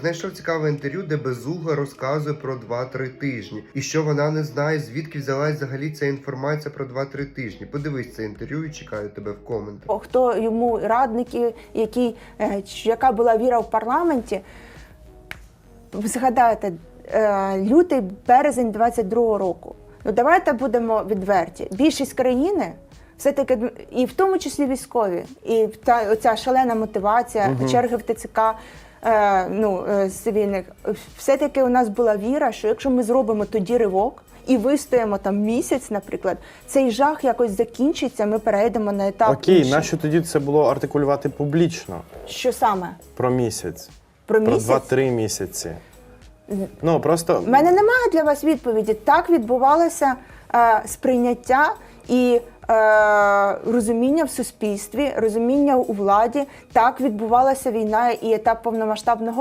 Знайшов цікаве інтерв'ю, де Безугла розказує про 2-3 тижні, і що вона не знає, звідки взялась взагалі ця інформація про 2-3 тижні. Подивись це інтерв'ю і чекаю тебе в коментах. Хто йому радники, які, е, яка була віра в парламенті? Згадайте, е, лютий березень 22-го року. Ну давайте будемо відверті. Більшість країни. Все-таки і в тому числі військові, і та оця шалена мотивація, черги в ТЦК е, ну, е, цивільних. Все-таки у нас була віра, що якщо ми зробимо тоді ривок і вистоїмо там місяць, наприклад, цей жах якось закінчиться. Ми перейдемо на етап. Окей, інший. нащо тоді це було артикулювати публічно Що саме? про місяць? Про Про місяць? 2-3 місяці. Ну просто У мене немає для вас відповіді. Так відбувалося е, сприйняття і е, розуміння в суспільстві, розуміння у владі. Так відбувалася війна і етап повномасштабного